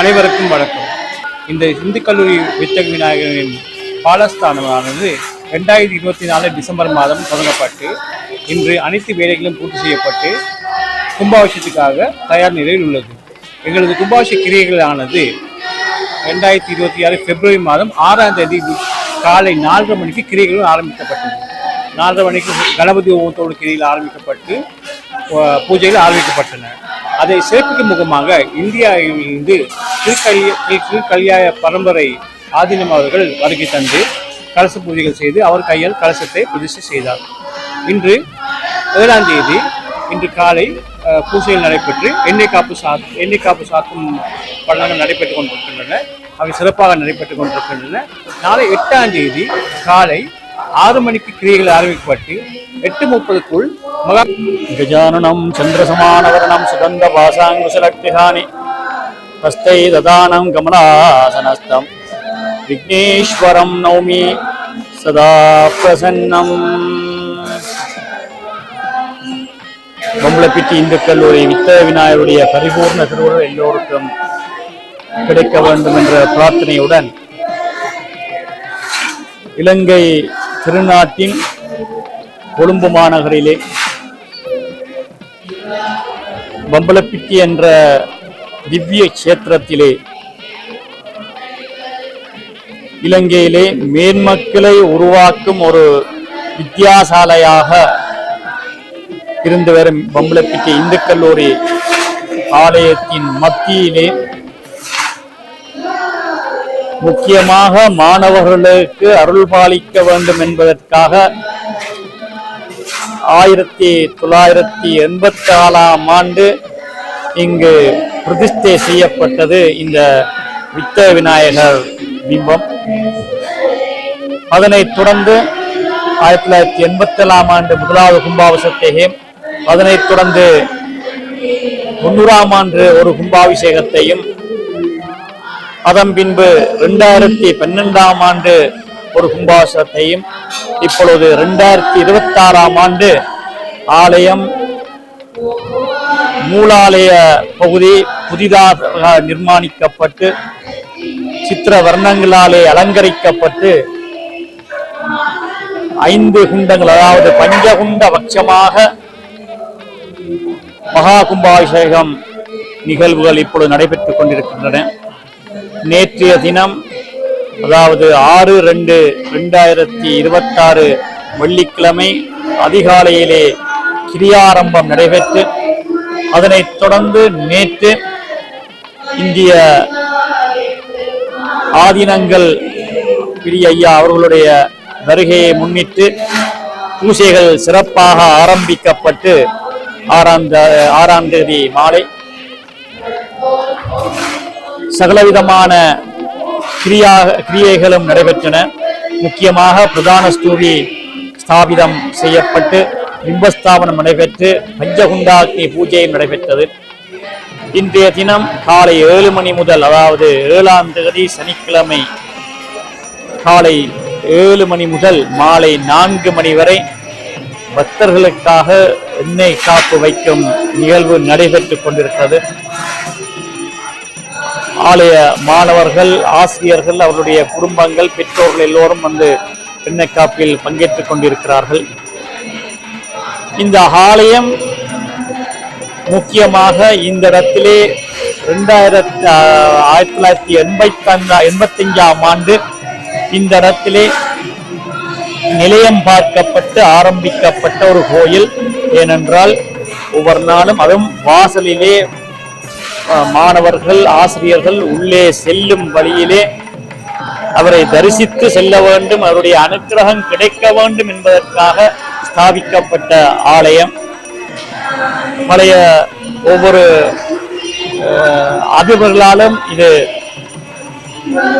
அனைவருக்கும் வணக்கம். இந்த இந்து கல்லூரி வித்தக விநாயகரின் பாலஸ்தானமானது ரெண்டாயிரத்தி இருபத்தி நாலு டிசம்பர் மாதம் தொடங்கப்பட்டு இன்று அனைத்து வேலைகளும் பூர்த்தி செய்யப்பட்டு கும்பாபிஷத்துக்காக தயார் நிலையில் உள்ளது. எங்களது கும்பாபிஷ கிரியைகளானது ரெண்டாயிரத்தி இருபத்தி ஆறு பிப்ரவரி மாதம் ஆறாம் தேதி காலை நாலரை மணிக்கு கிரியைகளும் ஆரம்பிக்கப்பட்டது. நாலரை மணிக்கு கணபதி ஓமத்தோடு கிரியில் ஆரம்பிக்கப்பட்டு பூஜைகள் ஆரம்பிக்கப்பட்டன. அதை சிறப்பிக்கும் முகமாக இந்தியாவிலிருந்து திருக்கல்ய திருக்கல்யாய பரம்பரை ஆதீனம் அவர்கள் வருகை தந்து கலச பூஜைகள் செய்து அவர் கையால் கலசத்தை பிரதிஷ்டை செய்தார். இன்று ஏழாம் தேதி இன்று காலை பூஜைகள் நடைபெற்று எண்ணெய் காப்பு சா எண்ணெய் காப்பு சாத்தும் பள்ளங்கள் நடைபெற்றுக் கொண்டிருக்கின்றன. அவை சிறப்பாக நடைபெற்று கொண்டிருக்கின்றன. நாளை எட்டாம் தேதி காலை ஆறு மணிக்கு கிரியைகள் ஆரம்பிக்கப்பட்டு எட்டு முப்பதுக்குள் மகா கஜானனம் சந்திரசமானவரணம் சுகந்த பாசாங்குசலக்திகானி हस्तै ददानं कमलासनस्थं विघ्नेश्वरं नौमि सदा प्रसन्नम् பொம்பளைப்பிட்டி இந்து கல்லூரி வித்த விநாயகருடைய பரிபூர்ண திருவுருள் எல்லோருக்கும் கிடைக்க வேண்டும் என்ற பிரார்த்தனையுடன் இலங்கை திருநாட்டின் கொழும்பு மாநகரிலே பம்பலப்பிட்டி என்ற திவ்ய கஷேத்திரத்திலே இலங்கையிலே மேன்மக்களை உருவாக்கும் ஒரு வித்தியாசாலையாக இருந்து வரும் பம்பளப்பிட்டி இந்து கல்லூரி ஆலயத்தின் மத்தியிலே. முக்கியமாக மாணவர்களுக்கு அருள் பாலிக்க வேண்டும் என்பதற்காக ஆயிரத்தி தொள்ளாயிரத்தி எண்பத்தி நாலாம் ஆண்டு இங்கு பிரதிஷ்டை செய்யப்பட்டது இந்த வித்த விநாயகர் பிம்பம். அதனைத் தொடர்ந்து ஆயிரத்தி தொள்ளாயிரத்தி எண்பத்தி ஏழாம் ஆண்டு முதலாவது கும்பாபிஷத்தையும் அதனைத் தொடர்ந்து தொண்ணூறாம் ஆண்டு ஒரு கும்பாபிஷேகத்தையும் அதன் பின்பு ரெண்டாயிரத்தி பன்னெண்டாம் ஆண்டு ஒரு கும்பாபிஷேகத்தையும் இப்பொழுது ரெண்டாயிரத்தி இருபத்தி ஆறாம் ஆண்டு ஆலயம் மூலாலய பகுதி புதிதாக நிர்மாணிக்கப்பட்டு சித்திர வர்ணங்களாலே அலங்கரிக்கப்பட்டு ஐந்து குண்டங்கள் அதாவது பஞ்சகுண்ட பட்சமாக மகா கும்பாபிஷேகம் நிகழ்வுகள் இப்பொழுது நடைபெற்றுக் கொண்டிருக்கின்றன. நேற்றைய தினம் அதாவது ஆறு ரெண்டு ரெண்டாயிரத்தி இருபத்தாறு வெள்ளிக்கிழமை அதிகாலையிலே கிரியாரம்பம் நடைபெற்று அதனைத் தொடர்ந்து நேற்று இந்திய ஆதீனங்கள் பிரி ஐயா அவர்களுடைய வருகையை முன்னிட்டு பூசைகள் சிறப்பாக ஆரம்பிக்கப்பட்டு ஆறாம் ஆறாம் தேதி மாலை சகலவிதமான கிரியா கிரியைகளும் நடைபெற்றன. முக்கியமாக பிரதான ஸ்தூபி ஸ்தாபிதம் செய்யப்பட்டு பிம்பஸ்தாபனம் நடைபெற்று பஞ்சகுண்டாக்கி பூஜையும் நடைபெற்றது. இன்றைய தினம் காலை ஏழு மணி முதல் அதாவது ஏழாம் தேதி சனிக்கிழமை காலை ஏழு மணி முதல் மாலை நான்கு மணி வரை பக்தர்களுக்காக எண்ணெய் காப்பு வைக்கும் நிகழ்வு நடைபெற்றுக் கொண்டிருக்கிறது. ஆலய மாணவர்கள் ஆசிரியர்கள் அவருடைய குடும்பங்கள் பெற்றோர்கள் எல்லோரும் வந்து எண்ணெய் காப்பில் பங்கேற்றுக் கொண்டிருக்கிறார்கள். இந்த ஆலயம் முக்கியமாக இந்த இடத்திலே ரெண்டாயிரத்தி ஆயிரத்தி தொள்ளாயிரத்தி எண்பத்தஞ்சா எண்பத்தஞ்சாம் ஆண்டு இந்த இடத்திலே நிலையம் பார்க்கப்பட்டு ஆரம்பிக்கப்பட்ட ஒரு கோயில். ஏனென்றால் ஒவ்வொரு நாளும் அதுவும் வாசலிலே மாணவர்கள் ஆசிரியர்கள் உள்ளே செல்லும் வழியிலே அவரை தரிசித்து செல்ல வேண்டும் அவருடைய அனுக்கிரகம் கிடைக்க வேண்டும் என்பதற்காக ஸ்தாபிக்கப்பட்ட ஆலயம். பழைய ஒவ்வொரு அஹ், அதிபர்களாலும் இது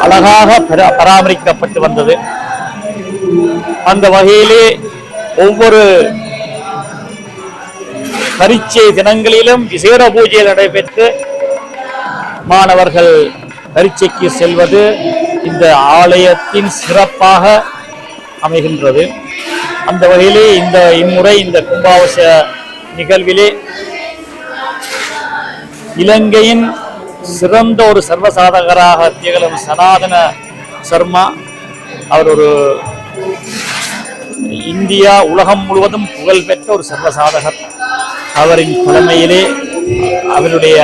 அழகாக பரா- பராமரிக்கப்பட்டு வந்தது. அந்த வகையிலே ஒவ்வொரு பரீட்சை தினங்களிலும் விசேட பூஜை நடைபெற்று மாணவர்கள் பரீட்சைக்கு செல்வது இந்த ஆலயத்தின் சிறப்பாக அமைகின்றது. அந்த வகையிலே இந்த இம்முறை இந்த கும்பாவச நிகழ்விலே இலங்கையின் சிறந்த ஒரு சர்வசாதகராக திகழும் சனாதன சர்மா. அவர் ஒரு இந்தியா உலகம் முழுவதும் புகழ்பெற்ற ஒரு சர்வசாதகர். அவரின் தலைமையிலே அவருடைய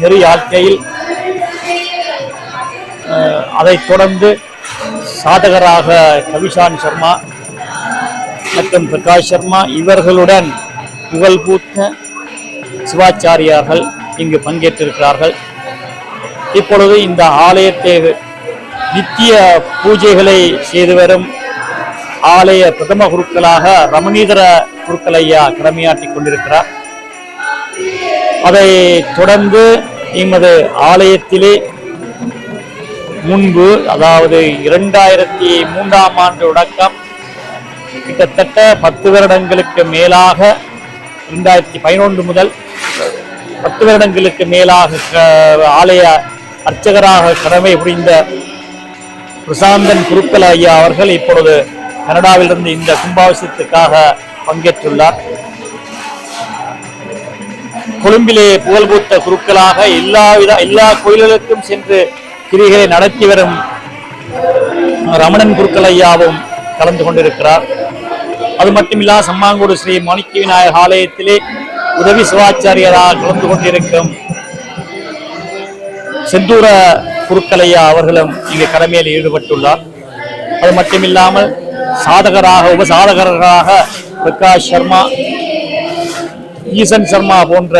நெறி வாழ்க்கையில் அதைத் தொடர்ந்து சாதகராக கவிஷான் சர்மா மற்றும் பிரகாஷ் சர்மா இவர்களுடன் புகழ்பூத்த சிவாச்சாரியார்கள் இங்கு பங்கேற்றிருக்கிறார்கள். இப்பொழுது இந்த ஆலயத்தை நித்திய பூஜைகளை செய்து வரும் ஆலய பிரதம குருக்களாக ரமணீதர குருக்கள் ஐயா கடமையாற்றிக் கொண்டிருக்கிறார். அதை தொடர்ந்து எமது ஆலயத்திலே முன்பு அதாவது இரண்டாயிரத்தி மூன்றாம் ஆண்டு தொடக்கம் கிட்டத்தட்ட பத்து வருடங்களுக்கு மேலாக இரண்டாயிரத்தி பதினொன்று முதல் பத்து வருடங்களுக்கு மேலாக க- ஆலய அர்ச்சகராக கடமை புரிந்த பிரசாந்தன் குருக்கள் ஐயா அவர்கள் இப்பொழுது கனடாவிலிருந்து இந்த கும்பாபிஷேகத்துக்காக பங்கேற்றுள்ளார். கொழும்பிலே புகழ்பூத்த குருக்களாக எல்லா வித எல்லா கோயில்களுக்கும் சென்று கிரிகளை நடத்தி வரும் ரமணன் குருக்கள் ஐயாவும் கலந்து கொண்டிருக்கிறார். அது மட்டுமில்லா சம்மாங்கூடு ஸ்ரீ மாணிக்க விநாயகர் ஆலயத்திலே உதவி சிவாச்சாரியராக கலந்து கொண்டிருக்கும் செந்தூர குருக்கலையா அவர்களும் இங்கு கடமையில் ஈடுபட்டுள்ளார். அது மட்டுமில்லாமல் சாதகராக உபசாதகராக பிரகாஷ் சர்மா ஈசன் சர்மா போன்ற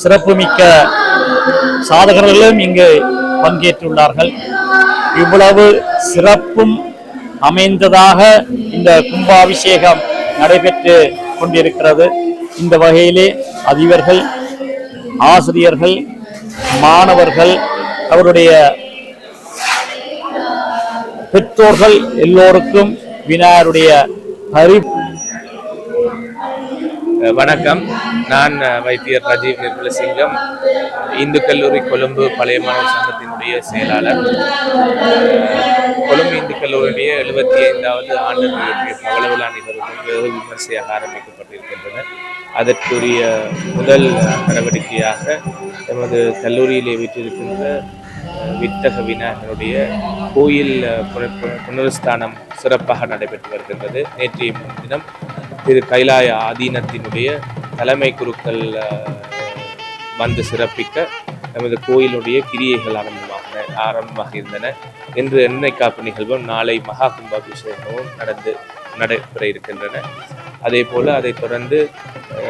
சிறப்புமிக்க சாதகர்களும் இங்கு பங்கேற்றுள்ளார்கள். இவ்வளவு சிறப்பும் அமைந்ததாக இந்த கும்பாபிஷேகம் நடைபெற்று கொண்டிருக்கிறது. இந்த வகையிலே அதிபர்கள் ஆசிரியர்கள் மாணவர்கள் அவருடைய பெற்றோர்கள் எல்லோருக்கும் விநாயகருடைய பரி வணக்கம். நான் வைத்தியர் ராஜீவ் நிர்மலசிங்கம் இந்து கல்லூரி கொழும்பு பழைய மாணவர் சங்கத்தினுடைய செயலாளர். கொழும்பு இந்து கல்லூரியுடைய எழுபத்தி ஐந்தாவது ஆண்டு நிகழ்ச்சி நிகழ்வுகள் வெகு விமர்சையாக ஆரம்பிக்கப்பட்டிருக்கின்றன. அதற்குரிய முதல் நடவடிக்கையாக எமது கல்லூரியிலே வைத்திருக்கின்ற வித்தக விநாயகருடைய கோயில் அஹ், புனருஸ்தானம் சிறப்பாக நடைபெற்று வருகின்றது. நேற்றைய தினம் திரு கைலாய ஆதீனத்தினுடைய தலைமை குருக்கள் வந்து சிறப்பிக்க நமது கோயிலுடைய கிரியைகள் ஆரம்பமாக ஆரம்பமாக இருந்தன. இன்று எண்ணெய் காப்பு நிகழ்வும் நாளை மகா கும்பாபிஷேகமும் நடந்து நடைபெற இருக்கின்றன. அதே போல் அதைத் தொடர்ந்து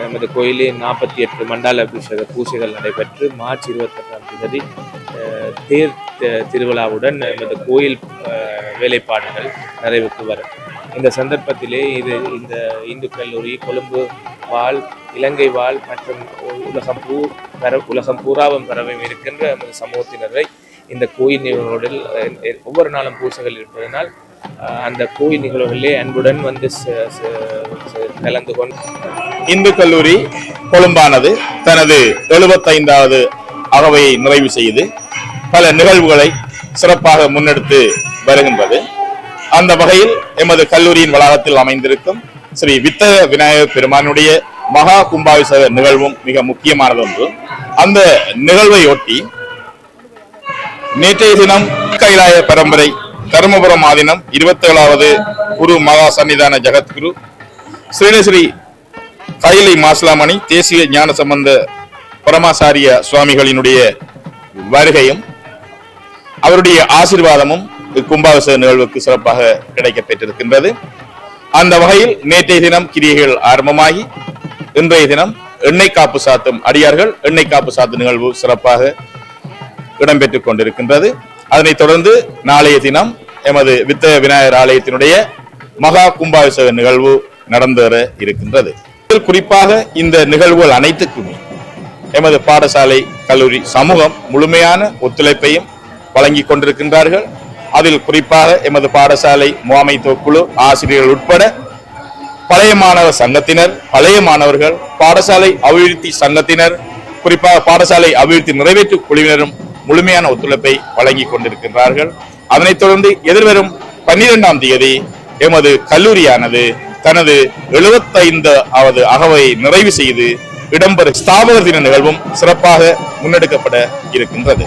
நமது கோயிலே நாற்பத்தி எட்டு மண்டால அபிஷேக பூஜைகள் நடைபெற்று மார்ச் இருபத்தெட்டாம் தேதி தேர் திருவிழாவுடன் நமது கோயில் வேலைப்பாடுகள் நிறைவுக்கு வரும் இந்த சந்தர்ப்பத்திலே இது இந்த இந்து கல்லூரி கொழும்பு வாழ் இலங்கை வாழ் மற்றும் உலகம் பூ பர உலகம் பூராவும் பரவும் இருக்கின்ற நமது சமூகத்தினரை இந்த கோயில் நிகழ்வுகளில் ஒவ்வொரு நாளும் பூசைகள் இருப்பதனால் அந்த கோயில் நிகழ்வுகளிலே அன்புடன் வந்து ச- ச- கலந்து கொண்டு இந்து கல்லூரி கொழும்பானது தனது எழுபத்தைந்தாவது அகவையை நிறைவு செய்து பல நிகழ்வுகளை சிறப்பாக முன்னெடுத்து வருகின்றது. அந்த வகையில் எமது கல்லூரியின் வளாகத்தில் அமைந்திருக்கும் ஸ்ரீ வித்தக விநாயகர் பெருமானுடைய மகா கும்பாபிஷேக நிகழ்வும் மிக முக்கியமானது ஒன்று. அந்த நிகழ்வை ஒட்டி நேற்றைய தினம் கைலாய பரம்பரை தருமபுரம் ஆதீனம் இருபத்தேழாவது குரு மகா சன்னிதான ஜெகத்குரு ஸ்ரீனஸ்ரீ கைலை மாசிலாமணி தேசிய ஞான சம்பந்த பரமாசாரிய சுவாமிகளினுடைய வருகையும் அவருடைய ஆசீர்வாதமும் கும்பாபிஷேக நிகழ்வுக்கு சிறப்பாக கிடைக்கப்பெற்றிருக்கின்றது. அந்த வகையில் நேற்றைய தினம் கிரியைகள் ஆரம்பமாகி இன்றைய தினம் எண்ணெய் காப்பு சாத்தும் அடியார்கள் எண்ணெய் காப்பு சாத்து நிகழ்வு சிறப்பாக இடம்பெற்றுக் கொண்டிருக்கின்றது. அதனைத் தொடர்ந்து நாளைய தினம் எமது வித்த விநாயகர் ஆலயத்தினுடைய மகா கும்பாபிஷேக நிகழ்வு நடந்தேற இருக்கின்றது. இதில் குறிப்பாக இந்த நிகழ்வுகள் அனைத்துக்குமே எமது பாடசாலை கல்லூரி சமூகம் முழுமையான ஒத்துழைப்பையும் வழங்கி கொண்டிருக்கின்றார்கள். அதில் குறிப்பாக எமது பாடசாலை முகாமைத்துவ குழு ஆசிரியர்கள் உட்பட பழைய மாணவர் சங்கத்தினர் பழைய மாணவர்கள் பாடசாலை அபிவிருத்தி சங்கத்தினர் குறிப்பாக பாடசாலை அபிவிருத்தி நிறைவேற்று குழுவினரும் முழுமையான ஒத்துழைப்பை வழங்கி கொண்டிருக்கின்றார்கள். அதனைத் தொடர்ந்து எதிர்வரும் பன்னிரெண்டாம் தேதி எமது கல்லூரியானது தனது எழுபத்தைந்தாவது அகவை நிறைவு செய்து இடம்பெறும் ஸ்தாபக தின நிகழ்வும் சிறப்பாக முன்னெடுக்கப்பட இருக்கின்றது.